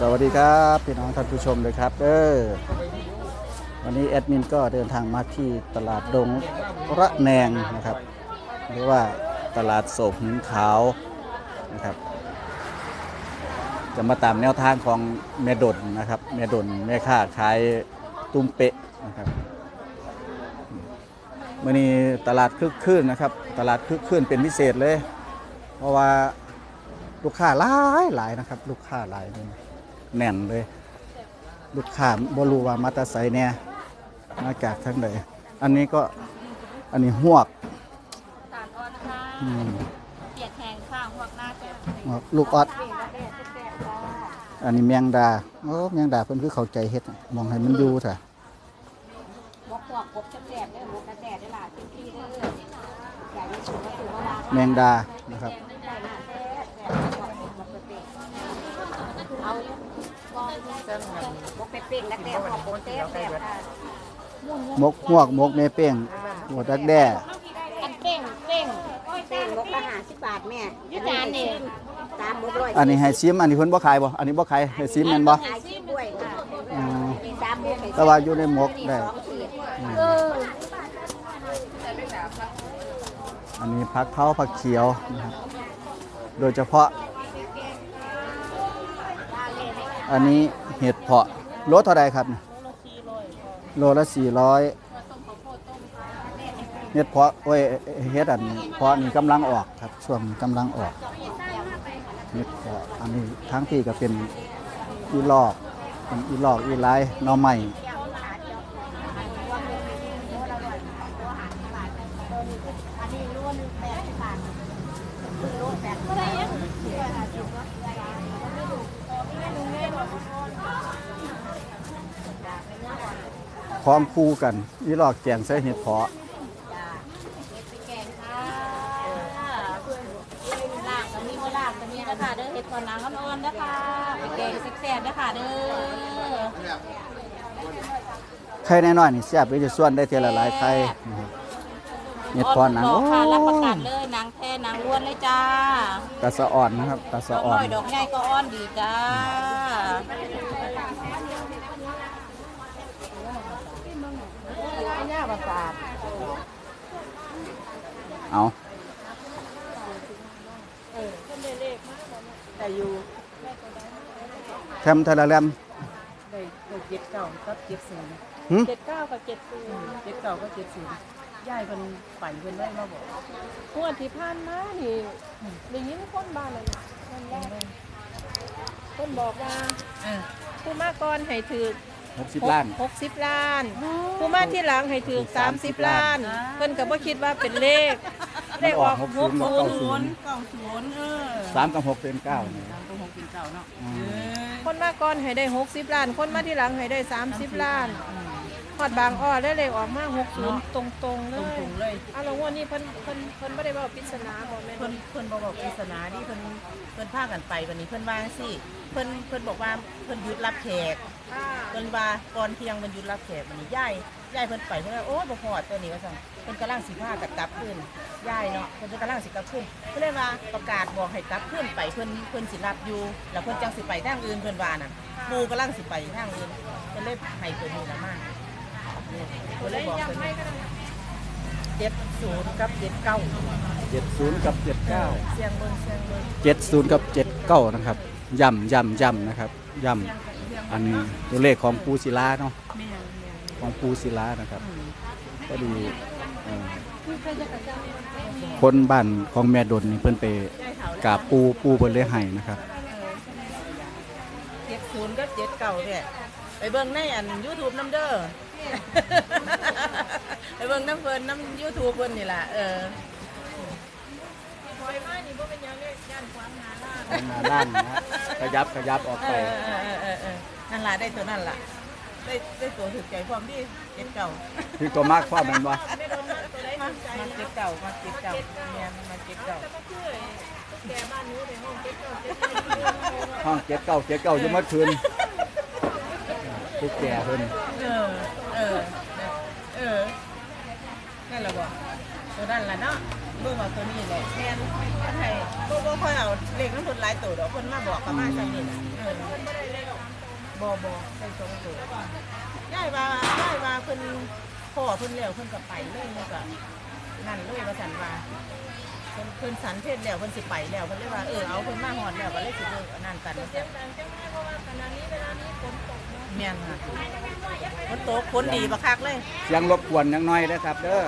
สวัสดีครับพี่น้องท่านผู้ชมเลยครับ เออวันนี้แอดมินก็เดินทางมาที่ตลาดดงระแนงนะครับหรือว่าตลาดโศกหินขาวนะครับ จะมาตามแนวทางของแม่ดนนะครับแม่ดนแม่ค้าขายตุ้มเปะนะครับมื่อนี้ตลาดคึกคืนนะครับ ตลาดคึกคืนเป็นพิเศษเลย เพราะว่าลูกค้าหลายหลายนะครับ ลูกค้าหลายเลย แน่นเลย ลูกค้าบ่รู้ว่ามาแตาไซเนี่ยมาจากทางใดอันนี้ก็อันนี้หวกสารออนค่ะอืมเปียกแห้งข้างหัวหน้าจ้ะหวกลูกออดเปียกกระเด็ดกระเด็ดจ้าอันนี้แมงดาโอ้แมงดาเพิ่นคือเข้าใจเฮ็ดอะมองให้มันอยู่เถอะบกหัวกบจะแดดได้บกกระแดดได้หลายที่ที่เด้อใหญ่ที่สุดก็คือว่าแมงดานะครับ ใหญ่หน้าแท้แดดบกบกเป๊ะเอา กองบกเป๊ะๆนักแดดบกบกเป๊ะแดดค่ะมกหวกมกเมเป้งหัวดักแด้อันเป้งเป้งเต้นมกละห้าสิบบาทแม่ยี่จานนี่ตามมกร้อยอันนี้ให้ซิมอันนี้เพิ่นบ่ขายบ่อันนี้บ่ขายให้ซิมแม่นบ่ขายชิ้นด้วยค่ะอ๋อสามมกแต่ว่าอยู่ในมกได้สองขีดเอออันนี้ผักเผาผักเขียวนะครับโดยเฉพาะ อันนี้เห็ดเพาะโลเท่าไรครับ โลละสี่ร้อยเห็ดเพาะโอ้ยเห็ดอันเพาะนี่กำลังออกครับ ช่วงกำลังออกเห็ดเพาะอันนี้ทั้งปีก็เป็นอีลอกเป็นอีลอกอีไลหน่อใหม่ ร้อมคู่กันอีลอกแกงใส่เห็ดเพาะแกงค่ะล่างก็มีโบล่างก็มีนะคะเด้อเห็ดก่อนล้างอ่อนๆนะคะไปแกงแซ่บๆนะคะเด้อไข่น้อยๆนี่แซ่บเลยจะส่วนได้เทละหลายไข่นะครับเห็ดเพาะหนังบโอ้อกค่ะรับประกันเลยนางแท้นางล้วนเลยจ้ากระสะอ่อนนะครับกระดสะอกอ่อน้นอยดอกใหญ่ก็อ่อนดีจ้า เอาแต่อยู่แคมทะละแลมได้ได้เจ็ดเก้ากับเจ็ดศูนย์หึเจ็ดเก้ากับเจ็ดศูนย์เจ็ดเก้ากับเจ็ดศูนย์ยายเพิ่นฝันเพิ่นได้มาบอกงวดที่ผ่านมานี่ได้ยินคนบ้านเลยนะคนแรกเพิ่นบอกว่าเออผู้มาก่อนให้ถือ หกสิบล้าน หกสิบล้าน ผู้มาที่หลังให้ถือสามสิบล้าน เพิ่นก็บ่คิดว่าเป็นเลข เลขออกหกหศูกนย์ศูเก้านย์ศูนย์เก้าศูนย์เออสามกับหกเป็นเก้าเนี่ยสามตัวหกเป็นเก้าเนาะอืม เออคนมาก่อนให้ได้หกสิบล้าน คนมาที่หลังให้ได้สามสิบล้าน ฮอดบางอ้อได้เลขออกมาหกศูนย์ตรงๆเลตรงยตรงๆเลยอ้าวแล้วงวดนี้เพิ่นเพิ่นเพิ่นบ่ได้บอกปริศนาบ่แม่นเพิ่นเพิ่นบอกบอกปริศนาดิเพิ่นเพิ่นพากันไปวันนี้เพิ่นว่าสิเพิ่นเพิ่นบอกว่าเพิ่นหยุดรับแขกค่ะเพิ่นว่าก่อนเที่ยงเพิ่นหยุดรับแขกวันนี้ยายยายเพิ่นไปเพิ่นว่าโอ้ยบ่พอดตัวนี้ว่าซั่นเพิ่นกำลังสิพากันกลับคืนยายเนาะเพิ่นกำลังสิกลับคืนเพิ่นเลยว่าประกาศบอกให้กลับคืนไปเพิ่นเพิ่นสิรับอยู่ แล้วเพิ่นจังสิไปทางอื่นเพิ่นว่าน่ะหมู่กำลังสิไปทางอื่นเพิ่นเลยให้ตัวนี้ละมา เพิ่นเลยบอกเพิ่น70กับ79เจ็ดศูนย์กับเจ็ดเก้าเสียงเบิ่งเสียงเบิ่งเจ็ดศูนย์กับเจ็ดเก้านะครับย่ำย่ำย่ำนะครับย่ำอันนี้ตัวเลขของปูศิลาเนาะแม่นแม่นของปูศิลานะครับอืมก็ดีเอ่อคนบ้านของแม่ดนนี่เพิ่นไปกราบปูปูเพิ่นเลยให้นะครับเจ็ดศูนย์กับเจ็ดเก่าเนี่ยไปเบิ่งในอันยูทูบน้ำเด้อ ไปเบิ่งน้ำเพิ่นน้ำยูทูบเพิ่นนี่แหละเออปล่อยมานี่บ่เป็นหยังเลขย่านความหนาล่ามาด้านนะฮะขยับขยับออกเอไป อเออเออเออเออนั่นล่ะได้ตัวนั่นล่ะได้ได้ตัวถึกใจความที่เจ็ดเก่าคือตัวมากความแมันบ่ไม่โดนมาตัวใดมาสนใจมานะเจ็ดเก่ามาเจ็ดเก่าเนี่ยมาเจ็ดเก่าแต่ก็คือไอ้แกบ้านหนู้ในห้องเก็บเก่าเก็บเก่าอยู่เรื่องห้องเจ็ดเก้าเจ็ดเก้าจะมาคืนทุกแก่เพิ่นเออ เออ เออ นั่นแหละบ่ตัวนั่นแหละเนาะเบิ่งว่าตัวนี้แหละแม่นให้บ่บ่ค่อยเอาเลขน้ำเพิ่นหลายตัวดอกเพิ่นมาบอกกับมาซั่นนี่น่ะเออบ่บ่ใส่สองตัวย่ายว่าย่ายว่าเพิ่นพ่อเพิ่นแล้วเพิ่นก็ไปเลยเพิ่นก็นั่นเลยว่าสันว่าเพิ่นเพิ่นสันเพศแล้วเพิ่นสิไปแล้วเพิ่นเลยว่าเออเอาเพิ่นมาฮอดแล้วก็เลยสิเลิกอันนั่นกันว่าซั่น แม่นค่ะฝนตกฝนดีบักคักเลยเสียงรบกวนยังน้อยนะครับ เด้อ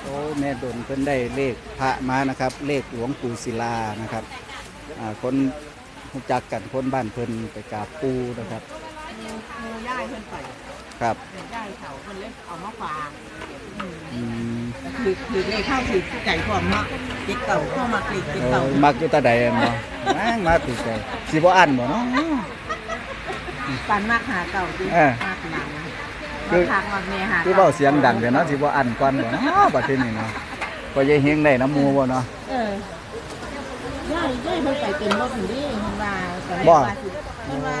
โอ้แม่ดนเพิ่นได้เลขพระมานะครับ เลขหลวงปู่ศิลานะครับอ่าคนรู้จักกันคนบ้านเพิ่นไปกราบปู่นะครับหมูย่ายเพิ่นไปครับ ย่ายเขาเพิ่นเลยเอามาฝาก อืม คือคือเลขเข้าคือไก่ความเนาะเด็กเก่าเข้ามาคลิกเด็กเอเก่าอมักอยู่ตาใดแม่นบ่แม่งมาติดใจสิบ่อันบ่เนาะ ปันมากหาเก่าจริงเออ มากหลังคือมาทางมาเมียหาคือเว้าเสียงดังแต่เนาะสิบ่อันก่อนบ่เนาะบัดนี้เนาะก็ยายเฮงได้น้ำหมูบ่เนาะ เออย่ายย่ายเพิ่นไปเต็มรถอยู่ดิเพิ่นว่าแต่แรกบ่ว่าสิเพิ่นว่า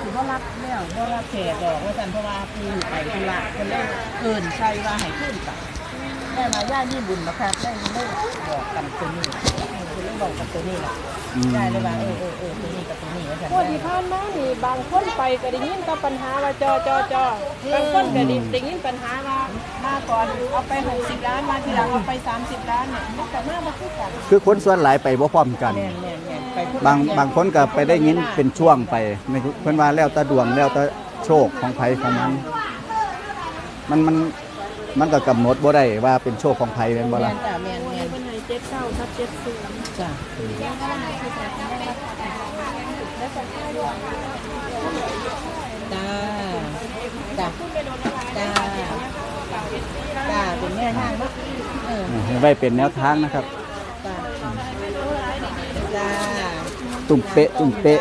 สิบ่รับแล้วบ่รับแขกดอกว่าซั่นเพราะว่าปูไปธุระเพิ่นเลยเอิ้นใส่ว่าให้ขึ้นไปได้มาย่ายนี่บุญนะครับได้เพิ่บอกกันตัวนี้คือเพิ่นเลยบอกกันตัวนี้แหละอืมย่าเลยว่าเออเออเออตัวนี้กับตัวนี้ว่าซั่นพวกที่ผ่านมานี่บางคนไปก็ได้ยินกับปัญหาว่าจอจอจอบางคนก็ได้ได้ยินปัญหาว่ามาก่อนเอาไป 60 ล้านมาทีหลังเอาไป 30 ล้านเนี่ยมันก็มาบ่คือกันคือคนส่วนหลายไปบ่พร้อมกัน แม่นแม่นแม่นไปพูดบางบางคนก็ไปได้ยินเป็นช่วงไปไม่รู้เพิ่นว่าแล้วแต่ดวงแล้วแต่โชคของไผของมัน มันมัน มันก็กำหนดบ่ได้ว่าเป็นโชคของไผแม่นบ่แม่ล่ะ จ้ะแม่นแม่นเป็นไหน79ทับ70จ้ะจ้าจ้ะจ้าจ้าเป็นแม่ห้างเนาะเออให้ไว้เป็นแนวทางนะครับ จ้าจ้าตุ่มเป๊ะตุ่มเป๊ะ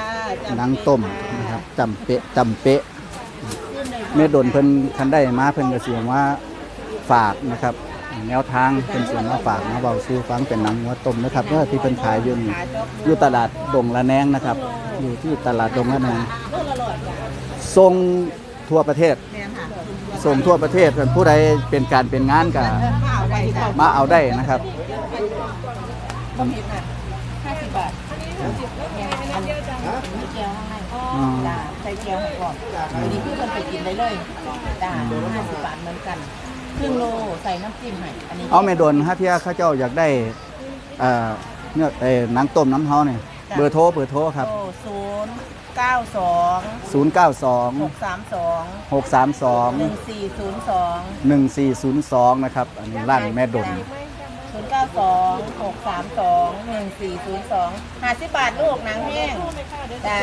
หนังต้มนะครับจำเป๊ะจำเป๊ะแม่ดนเพิ่นคันได้มาเพิ่นก็สิว่า ฝากนะครับแนวทางเป็นส่วนมาฝากมาเบาซื้อฟังเป็นหนังหัวต้มนะครับก็ที่เป็นขายอยู่นี่อยู่ตลาดดงละแนงนะครับ อยู่ที่ตลาดดงละแนงลูกละร้อยจ้ะส่งทั่วประเทศส่งทั่วประเทศเพิ่นผู้ใดเป็นการเป็นงานก็เออมาเอาไว้ค่ะมาเอาได้นะครับ ต้มผิดน่ะห้าสิบบาทแม่นอันนี้มีเกี๊ยวข้างใน อ๋อ จ้าใส่ เกี๊ยวให้ก่อนอันนี้คือมันไปกินได้เลยจ้าห้าสิบบาทเหมือนกันครึ่งโลใส่น้ำจิ้มให้อันนี้เอาแม่ดนถ้าเที่ยเขาเจ้าอยากได้เอ่อเนื้อเอ่อหนังต้มน้ำเฮาเนี่ยเบอร์โทรเบอร์โทรครับโอ้ศูนย์เก้าสอง092หกสามสอง632หนึ่งสี่ศูนย์สอง1402นะครับอันนี้ร้านแม่ดน ศูนย์เก้าสองหกสามสองหนึ่งสี่ศูนย์สองห้าสิบบาทลูกหนังแห้งจ้า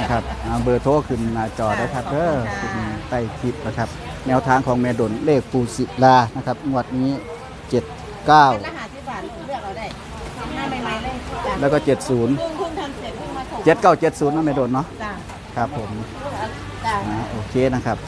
นะครับเอาเบอร์โทรขึ้นหน้าจอได้ครับขอบเด้คุอณค่ะขึ้นใต้คลิปนะครับ แนวทางของแม่ดนเลขปูศิลานะครับงวดนี้79ละห้าสิบบาทลูกเลือกเอาได้หน้าใหม่ๆเลยจ้าแล้วก็ 70 เพิ่งเพิ่งทำเสร็จเพิ่งมาส่ง7970นั่นแม่ดนเนาะจ้าครับผม จ้า อ่าโอเคนะครับ